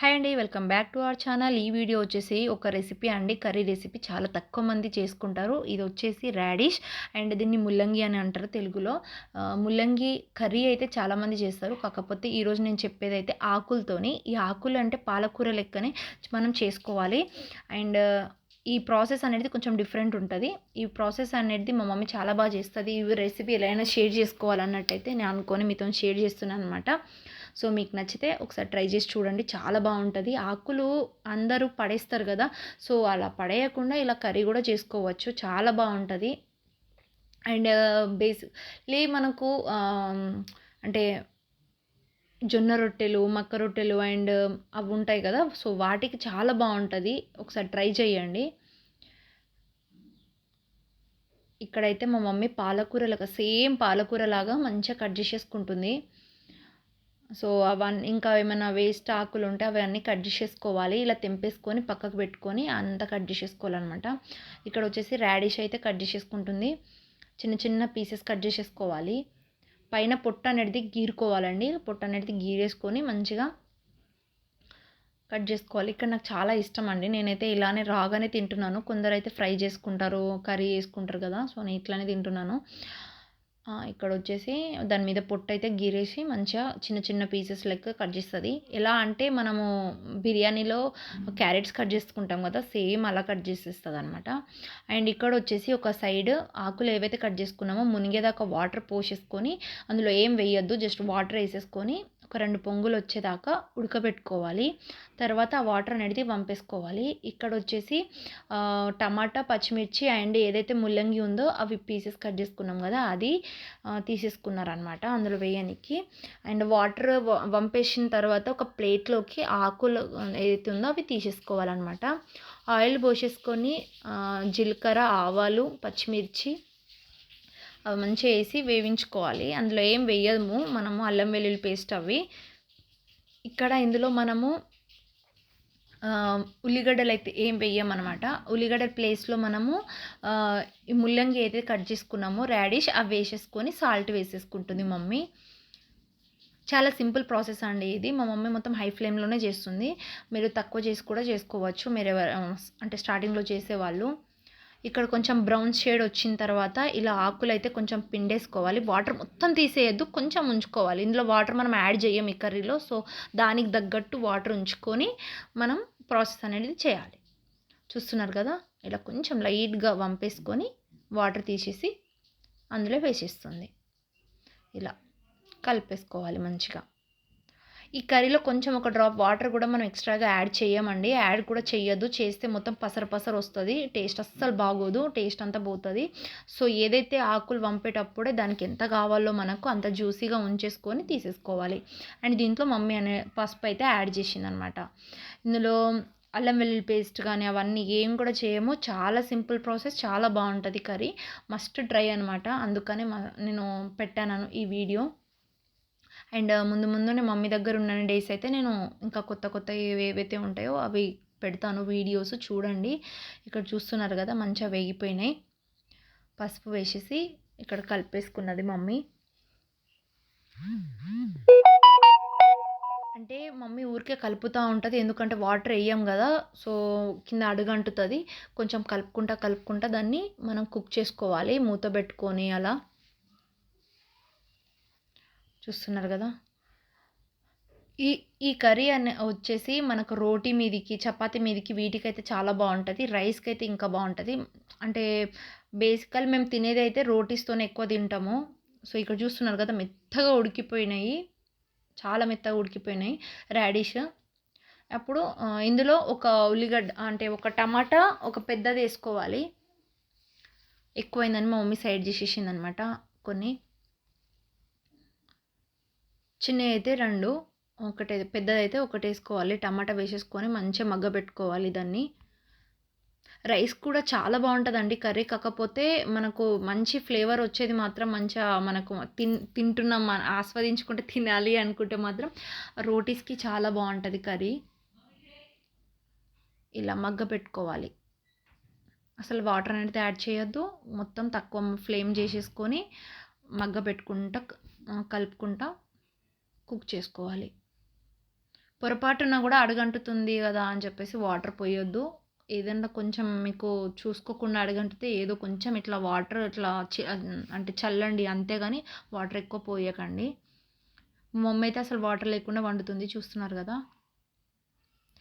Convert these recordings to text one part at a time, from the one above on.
Hi అండి welcome back to our channel. ఈ video వచ్చేసి ఒక రెసిపీ అండి. కర్రీ రెసిపీ చాలా తక్కువ మంది చేసుకుంటారు. ఇది వచ్చేసి రాడిష్ అండ్ దీన్ని ముల్లంగి అని అంటారు తెలుగులో. ముల్లంగి కర్రీ అయితే చాలామంది చేస్తారు. కాకపోతే ఈరోజు నేను చెప్పేది అయితే ఆకులతోని. ఈ ఆకులు అంటే పాలకూర లెక్కనే మనం చేసుకోవాలి. అండ్ ఈ ప్రాసెస్ అనేది కొంచెం డిఫరెంట్ ఉంటుంది. ఈ ప్రాసెస్ అనేది మా మమ్మీ చాలా బాగా చేస్తుంది. ఈ రెసిపీ ఎలా అయినా షేర్ చేసుకోవాలన్నట్టయితే నేను అనుకొని మీతో షేర్ చేస్తున్నాను అనమాట సో మీకు నచ్చితే ఒకసారి ట్రై చేసి చూడండి. చాలా బాగుంటుంది. ఆకులు అందరూ పడేస్తారు కదా సో అలా పడేయకుండా ఇలా కర్రీ కూడా చేసుకోవచ్చు. చాలా బాగుంటుంది. అండ్ బేసిక్లీ మనకు అంటే జొన్న రొట్టెలు మక్క రొట్టెలు అండ్ అవి ఉంటాయి కదా సో వాటికి చాలా బాగుంటుంది. ఒకసారి ట్రై చేయండి. ఇక్కడైతే మా మమ్మీ పాలకూరలాగా సేమ్ పాలకూరలాగా మంచిగా కట్ చేసేసుకుంటుంది. సో అవన్నీ ఇంకా ఏమైనా వేస్ట్ ఆకులు ఉంటే అవన్నీ కట్ చేసేసుకోవాలి. ఇలా తెంపేసుకొని పక్కకు పెట్టుకొని అంతా కట్ చేసేసుకోవాలన్నమాట. ఇక్కడ వచ్చేసి ర్యాడిష్ అయితే కట్ చేసేసుకుంటుంది. చిన్న చిన్న పీసెస్ కట్ చేసేసుకోవాలి. పైన పొట్ట అనేది గీరుకోవాలండి. పొట్ట అనేది గీరేసుకొని మంచిగా కట్ చేసుకోవాలి. ఇక్కడ నాకు చాలా ఇష్టం అండి నేనైతే ఇలానే రాగానే తింటున్నాను. కొందరు అయితే ఫ్రై చేసుకుంటారు కర్రీ చేసుకుంటారు కదా సో నేను ఇట్లానే తింటున్నాను. ఇక్కడ వచ్చేసి దాని మీద పొట్టు అయితే గీరేసి మంచిగా చిన్న చిన్న పీసెస్ లెక్క కట్ చేస్తుంది. ఎలా అంటే మనము బిర్యానీలో క్యారెట్స్ కట్ చేసుకుంటాం కదా సేమ్ అలా కట్ చేసేస్తుంది అనమాట అండ్ ఇక్కడ వచ్చేసి ఒక సైడ్ ఆకులు ఏవైతే కట్ చేసుకున్నామో మునిగేదాకా వాటర్ పోసేసుకొని అందులో ఏం వేయొద్దు జస్ట్ వాటర్ వేసేసుకొని ఒక రెండు పొంగులు వచ్చేదాకా ఉడకబెట్టుకోవాలి. తర్వాత ఆ వాటర్ అనేది పంపేసుకోవాలి ఇక్కడ వచ్చేసి టమాటా పచ్చిమిర్చి అండ్ ఏదైతే ముల్లంగి ఉందో అవి పీసెస్ కట్ చేసుకున్నాం కదా అది తీసేసుకున్నారనమాట అందులో వేయనికి. అండ్ వాటర్ వంపేసిన తర్వాత ఒక ప్లేట్లోకి ఆకులు ఏదైతే ఉందో అవి తీసేసుకోవాలన్నమాట. ఆయిల్ పోసేసుకొని జీలకర్ర ఆవాలు పచ్చిమిర్చి అవి మంచిగా వేసి వేయించుకోవాలి. అందులో ఏం వేయము. మనము అల్లం వెల్లుల్లి పేస్ట్ అవి. ఇక్కడ ఇందులో మనము ఉల్లిగడ్డలు అయితే ఏం వేయమన్నమాట. ఉల్లిగడ్డ ప్లేస్లో మనము ఈ ముల్లంగి అయితే కట్ చేసుకున్నామో రాడిష్ అవి వేసేసుకొని సాల్ట్ వేసేసుకుంటుంది మమ్మీ. చాలా సింపుల్ ప్రాసెస్ అండి ఇది. మా మమ్మీ మొత్తం హై ఫ్లేమ్లోనే చేస్తుంది. మీరు తక్కువ చేసి కూడా చేసుకోవచ్చు. మీరు ఎవరు అంటే స్టార్టింగ్లో చేసేవాళ్ళు. ఇక్కడ కొంచెం బ్రౌన్ షేడ్ వచ్చిన తర్వాత ఇలా ఆకులు అయితే కొంచెం పిండేసుకోవాలి. వాటర్ మొత్తం తీసేయద్దు కొంచెం ఉంచుకోవాలి. ఇందులో వాటర్ మనం యాడ్ చేయం ఈ కర్రీలో. సో దానికి తగ్గట్టు వాటర్ ఉంచుకొని మనం ప్రాసెస్ అనేది చేయాలి. చూస్తున్నారు కదా? ఇలా కొంచెం లైట్గా వంపేసుకొని వాటర్ తీసేసి అందులో వేసేస్తుంది. ఇలా కలిపేసుకోవాలి మంచిగా. ఈ కర్రీలో కొంచెం ఒక డ్రాప్ వాటర్ కూడా మనం ఎక్స్ట్రాగా యాడ్ చేయమండి. యాడ్ కూడా చేయొద్దు చేస్తే మొత్తం పసర పసరు వస్తుంది. టేస్ట్ అస్సలు బాగోదు. టేస్ట్ అంతా పోతుంది. సో ఏదైతే ఆకులు వంపేటప్పుడే దానికి ఎంత కావాలో మనకు అంత జ్యూసీగా ఉంచేసుకొని తీసేసుకోవాలి. అండ్ దీంట్లో మమ్మీ అనే పసుపు అయితే యాడ్ చేసింది అనమాట ఇందులో అల్లం వెల్లుల్లి పేస్ట్ కానీ అవన్నీ ఏం కూడా చేయము. చాలా సింపుల్ ప్రాసెస్. చాలా బాగుంటుంది కర్రీ. మస్ట్ ట్రై అనమాట. అందుకనే మ- నేను పెట్టాను ఈ వీడియో. అండ్ ముందు ముందు నేను మమ్మీ దగ్గర ఉన్న డేస్ అయితే నేను ఇంకా కొత్త కొత్త ఏవైతే ఉంటాయో అవి పెడతాను వీడియోస్ చూడండి. ఇక్కడ చూస్తున్నారు కదా మంచిగా వేగిపోయినాయి. పసుపు వేసేసి ఇక్కడ కలిపేసుకున్నది మమ్మీ. అంటే మమ్మీ ఊరికే కలుపుతూ ఉంటుంది ఎందుకంటే వాటర్ వేయం కదా సో కింద అడుగంటుతుంది. కొంచెం కలుపుకుంటా కలుపుకుంటా దాన్ని మనం కుక్ చేసుకోవాలి మూత పెట్టుకొని అలా. చూస్తున్నారు కదా. ఈ ఈ కర్రీ అనే వచ్చేసి మనకు రోటీ మీదికి చపాతీ మీదికి వీటికైతే చాలా బాగుంటుంది. రైస్కి అయితే ఇంకా బాగుంటుంది. అంటే బేసికల్ మేము తినేది అయితే రోటీస్తోనే ఎక్కువ తింటాము. సో ఇక్కడ చూస్తున్నారు కదా మెత్తగా ఉడికిపోయినాయి. చాలా మెత్తగా ఉడికిపోయినాయి. రాడిష్. అప్పుడు ఇందులో ఒక ఉల్లిగడ్డ అంటే ఒక టమాటా ఒక పెద్దది వేసుకోవాలి. ఎక్కువైందని మా మమ్మీ సైడ్ చేసేసింది అనమాట కొన్ని. చిన్నవి అయితే రెండు ఒకటి పెద్దదైతే ఒకటి వేసుకోవాలి టమాటా వేసేసుకొని మంచిగా మగ్గ పెట్టుకోవాలి దాన్ని. రైస్ కూడా చాలా బాగుంటుందండి. కర్రీ కాకపోతే మనకు మంచి ఫ్లేవర్ వచ్చేది మాత్రం మంచిగా మనకు తిన్ తింటున్నాం ఆస్వాదించుకుంటే తినాలి అనుకుంటే మాత్రం రోటీస్కి చాలా బాగుంటుంది కర్రీ. ఇలా మగ్గ పెట్టుకోవాలి. అసలు వాటర్ అనేది యాడ్ చేయొద్దు. మొత్తం తక్కువ ఫ్లేమ్ చేసేసుకొని మగ్గ పెట్టుకుంటా కలుపుకుంటా. కుక్ చేసుకోవాలి. పొరపాటున కూడా అడుగంటుతుంది కదా అని చెప్పేసి వాటర్ పోయొద్దు. ఏదైనా కొంచెం మీకు చూసుకోకుండా అడుగంటితే ఏదో కొంచెం ఇట్లా వాటర్ ఇట్లా అంటే చల్లండి అంతేగాని వాటర్ ఎక్కువ పోయకండి. మమ్మీ అయితే అసలు వాటర్ లేకుండా వండుతుంది చూస్తున్నారు కదా.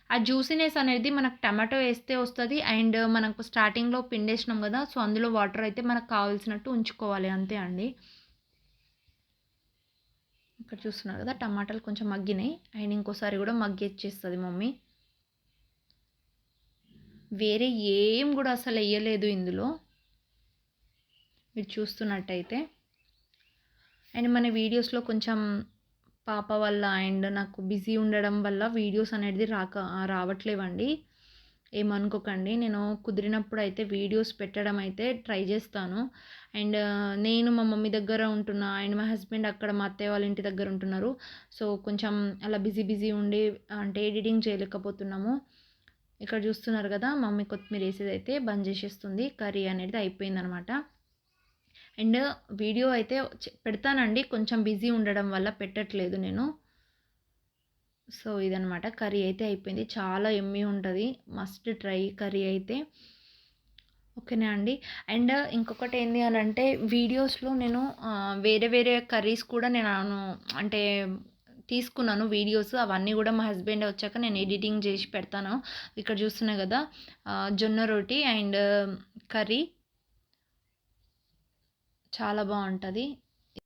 ఆ జ్యూసినెస్ అనేది మనకు టమాటో వేస్తే వస్తుంది అండ్ మనకు స్టార్టింగ్లో పిండేసినాం కదా సో అందులో వాటర్ అయితే మనకు కావాల్సినట్టు ఉంచుకోవాలి అంతే అండి. ఇక్కడ చూస్తున్నారు కదా టమాటాలు కొంచెం మగ్గినాయి. అండ్ ఇంకోసారి కూడా మగ్గిచ్చేస్తుంది మమ్మీ. వేరే ఏం కూడా అసలు వేయలేదు ఇందులో. మీరు చూస్తున్నట్టయితే. అండ్ మన వీడియోస్లో కొంచెం పాప వల్ల అండ్ నాకు బిజీ ఉండడం వల్ల వీడియోస్ అనేది రాక రావట్లేవండి. ఏమనుకోకండి. నేను కుదిరినప్పుడు అయితే వీడియోస్ పెట్టడం అయితే ట్రై చేస్తాను. అండ్ నేను మా మమ్మీ దగ్గర ఉంటున్నా అండ్ మా హస్బెండ్ అక్కడ మా అత్తయ్య వాళ్ళ ఇంటి దగ్గర ఉంటున్నారు. సో కొంచెం అలా బిజీ బిజీ ఉండి అంటే ఎడిటింగ్ చేయలేకపోతున్నాము. ఇక్కడ చూస్తున్నారు కదా మమ్మీ కొత్తిమీర వేసేది అయితే బంద్ చేసేస్తుంది. కర్రీ అనేది అయిపోయిందనమాట. అండ్ వీడియో అయితే పెడతానండి. కొంచెం బిజీ ఉండడం వల్ల పెట్టట్లేదు నేను. సో ఇదనమాట కర్రీ అయితే అయిపోయింది. చాలా ఎమ్మి ఉంటుంది. మస్ట్ ట్రై కర్రీ అయితే. ఓకేనా అండి? అండ్ ఇంకొకటి ఏంది అని అంటే వీడియోస్లో నేను వేరే వేరే కర్రీస్ కూడా నేను అంటే తీసుకున్నాను వీడియోస్. అవన్నీ కూడా మా హస్బెండ్ వచ్చాక నేను ఎడిటింగ్ చేసి పెడతాను. ఇక్కడ చూస్తున్నా కదా జొన్న రోటి అండ్ కర్రీ. చాలా బాగుంటుంది.